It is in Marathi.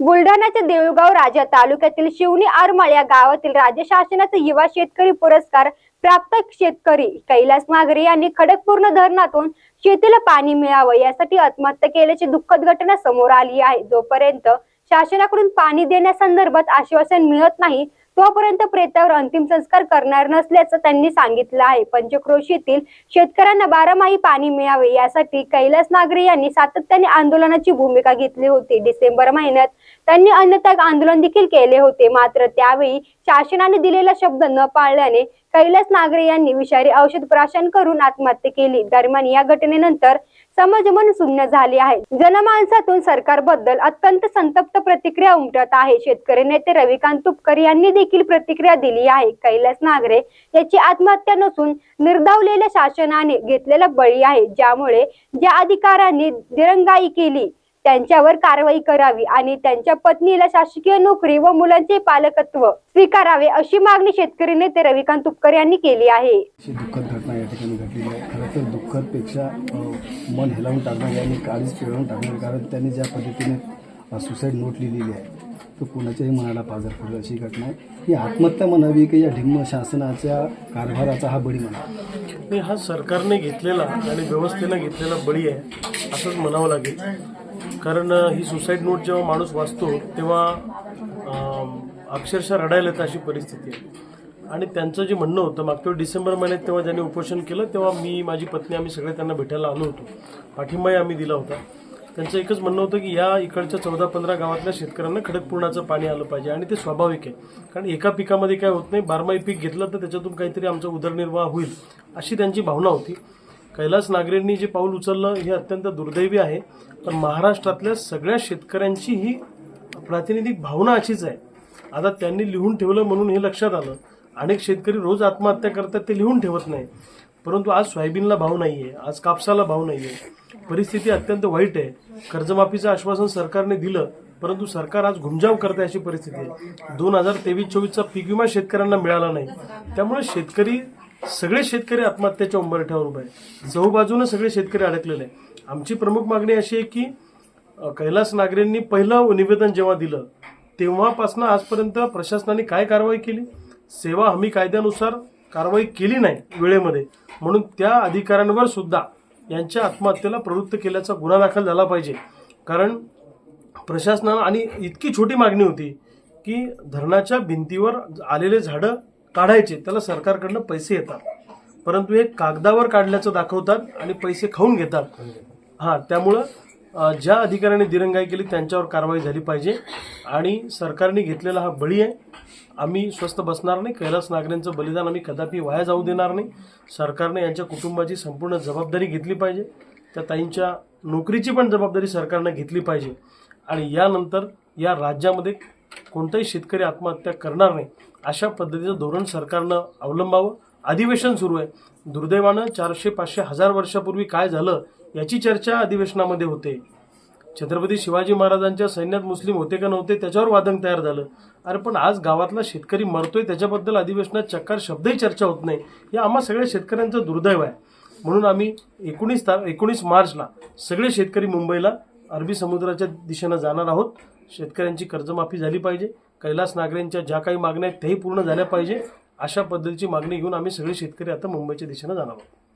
बुलढाण्याच्या देऊळगाव राजा तालुक्यातील शिवणी आरमाळ या गावातील राज्य शासनाचा युवा शेतकरी पुरस्कार प्राप्त शेतकरी कैलास नागरे यांनी खडकपूर्ण धरणातून शेतीला पाणी मिळावं यासाठी आत्महत्या केल्याची दुःखद घटना समोर आली आहे. जोपर्यंत शासनाकडून पाणी देण्यासंदर्भात आश्वासन मिळत नाही तोपर्यंत प्रेतावर अंतिम संस्कार करणार नसल्याचं त्यांनी सांगितलं आहे. पंचक्रोशीतील शेतकऱ्यांना बारामाही पाणी मिळावे यासाठी कैलास नागरे यांनी सातत्याने आंदोलनाची भूमिका घेतली होती. डिसेंबर महिन्यात त्यांनी अन्नत्याग आंदोलन देखील केले होते. मात्र त्यावेळी शासनाने दिलेला शब्द न पाळल्याने कैलास नागरे यांनी विषारी औषध प्राशन करून आत्महत्या केली. दरम्यान या घटनेनंतर समाजमन शून्य झाले आहे. जनमानसातून सरकारबद्दल अत्यंत संतप्त प्रतिक्रिया उमटत आहे. शेतकरी नेते रविकांत तुपकर यांनी देखील प्रतिक्रिया दिली आहे. कैलास नागरे याची आत्महत्या नसून निर्धावलेल्या शासनाने घेतलेला बळी आहे. ज्यामुळे ज्या अधिकाऱ्यांनी दिरंगाई केली त्यांच्यावर कारवाई करावी आणि त्यांच्या पत्नीला शासकीय नोकरी व मुलांचे पालकत्व स्वीकारावे अशी मागणी शेतकरी नेते रविकांत तुपकर यांनी केली आहे. दुःखद घटना या ठिकाणी घडलेली आहे. खरं तर दुःखदपेक्षा मन हेलावून टाकणारी आणि काळीच पिळवून टाकणारी कारण त्यांनी ज्या पद्धतीने सुसाईड नोट लिहिलेली आहे तो कोणाच्याही मनाला पाजर पडलं अशी घटना आहे. ही आत्महत्या म्हणावी की या ढिम्म शासनाच्या कारभाराचा हा बळी म्हणावा? नाही हा सरकारने घेतलेला आणि व्यवस्थेनं घेतलेला बळी आहे असंच म्हणावं लागेल. कारण ही सुसाईड नोट जेव्हा माणूस वाचतो तेव्हा अक्षरशः रडायला येतं अशी परिस्थिती आहे. आणि त्यांचं जे म्हणणं होतं मागच्या डिसेंबर महिन्यात तेव्हा ज्यांनी उपोषण केलं तेव्हा मी माझी पत्नी आम्ही सगळे त्यांना भेटायला आलो होतो. पाठिंबाही आम्ही दिला होता. त्यांचं एकच म्हणणं होतं की या इकडच्या चौदा पंधरा गावातल्या शेतकऱ्यांना खडकपूर्णाचं पाणी आलं पाहिजे आणि ते स्वाभाविक आहे. कारण एका पिकामध्ये काय होत नाही बारमाही पीक घेतलं तर त्याच्यातून काहीतरी आमचा उदरनिर्वाह होईल अशी त्यांची भावना होती. कैलास नागरेंनी जे पाऊल उचललं हे अत्यंत दुर्दैवी आहे. पण महाराष्ट्रातल्या सगळ्या शेतकऱ्यांची ही प्रातिनिधिक भावना अशीच आहे. आता त्यांनी लिहून ठेवलं म्हणून हे लक्षात आलं. अनेक शेतकरी रोज आत्महत्या करतात ते लिहून ठेवत नाही. परंतु आज सोयाबीनला भाव नाही आहे आज कापसाला भाव नाही आहे परिस्थिती अत्यंत वाईट आहे. कर्जमाफीचं आश्वासन सरकारने दिलं परंतु सरकार आज घुमजाव करते अशी परिस्थिती आहे. दोन हजार तेवीस चोवीसचा पीक विमा शेतकऱ्यांना मिळाला नाही. त्यामुळे शेतकरी सगळे शेतकरी आत्महत्येच्या उंबरठ्यावर उभे आहेत. चहूबाजूने सगळे शेतकरी अडकलेले आहे आमची प्रमुख मागणी अशी आहे की कैलास नागरेंनी पहिलं निवेदन जेव्हा दिलं तेव्हापासून आजपर्यंत प्रशासनाने काय कारवाई केली? सेवा हमी कायद्यानुसार कारवाई केली नाही वेळेमध्ये. म्हणून त्या अधिकाऱ्यांवर सुद्धा यांच्या आत्महत्येला प्रवृत्त केल्याचा गुन्हा दाखल झाला पाहिजे. कारण प्रशासनानं आणि इतकी छोटी मागणी होती की धरणाच्या भिंतीवर आलेले झाडं काढायचे त्याला सरकारकडनं पैसे येतात. परंतु हे कागदावर काढल्याचं दाखवतात आणि पैसे खाऊन घेतात. हां त्यामुळं ज्या अधिकाऱ्यांनी दिरंगाई केली त्यांच्यावर कारवाई झाली पाहिजे. आणि सरकारने घेतलेला हा बळी आहे. आम्ही स्वस्थ बसणार नाही. कैलास नागरेंचं बलिदान आम्ही कदापि वाया जाऊ देणार नाही. सरकारने यांच्या कुटुंबाची संपूर्ण जबाबदारी घेतली पाहिजे. त्या ताईंच्या नोकरीची पण जबाबदारी सरकारनं घेतली पाहिजे. आणि यानंतर या राज्यामध्ये कोणताही शेतकरी आत्महत्या करणार नाही अशा पद्धतीचं धोरण सरकारनं अवलंबावं. अधिवेशन सुरू आहे. दुर्दैवानं चारशे पाचशे हजार वर्षापूर्वी काय झालं याची चर्चा अधिवेशनामध्ये होते. छत्रपती शिवाजी महाराजांच्या सैन्यात मुस्लिम होते का नव्हते त्याच्यावर वादंग तयार झालं. अरे पण आज गावातला शेतकरी मरतोय त्याच्याबद्दल अधिवेशनात चक्कार शब्दही चर्चा होत नाही. हे आम्हा सगळ्या शेतकऱ्यांचं दुर्दैव आहे. म्हणून आम्ही एकोणीस ता एकोणीस मार्चला सगळे शेतकरी मुंबईला अरबी समुद्राच्या दिशेनं जाणार आहोत. शेतकऱ्यांची कर्जमाफी झाली पाहिजे. कैलास नागरेंच्या ज्या काही मागण्या आहेत त्याही पूर्ण झाल्या पाहिजे. अशा पद्धतीची मागणी घेऊन आम्ही सगळे शेतकरी आता मुंबईच्या दिशेनं जाणार आहोत.